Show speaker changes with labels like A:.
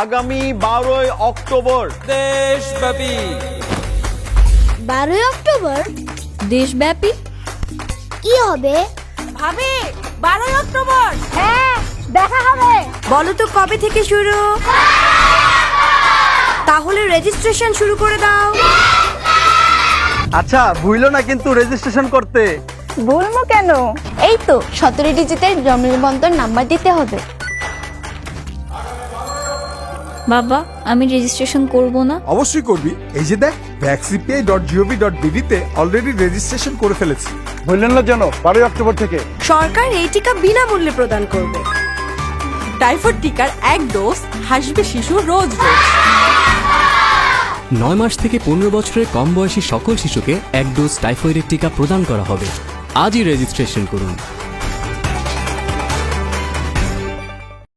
A: আগামী বারোই অক্টোবর।
B: দেশব্যাপী।
C: বারোই অক্টোবর?
D: দেশব্যাপী?
C: কি হবে?
E: ভাবি বারোই অক্টোবর।
C: হ্যাঁ দেখা হবে।
E: বলো তো কবে থেকে শুরু? তাহলে রেজিস্ট্রেশন শুরু করে দাও।
A: আচ্ছা ভুইল না কিন্তু রেজিস্ট্রেশন করতে।
D: বলব কেন? এই তো সতেরো ডিজিটের জন্ম নিবন্ধন নাম্বার দিতে হবে। বাবা আমি রেজিস্ট্রেশন করব না।
F: অবশ্যই করবি। এই যে দেখ ভ্যাকসিপিআই ডট জিওভি ডট বিডিতে অলরেডি রেজিস্ট্রেশন করে ফেলেছি।
A: ভুললেন না যেন বারোই অক্টোবর থেকে।
E: সরকার এই টিকা বিনামূল্যে প্রদান করবে।
G: টাইফয়েড টিকার এক ডোজ হাসবে শিশু রোজ রোজ।
H: নয় মাস থেকে পনেরো বছরের কম বয়সী সকল শিশুকে এক ডোজ টাইফয়েডের টিকা প্রদান করা হবে। আজই রেজিস্ট্রেশন করুন।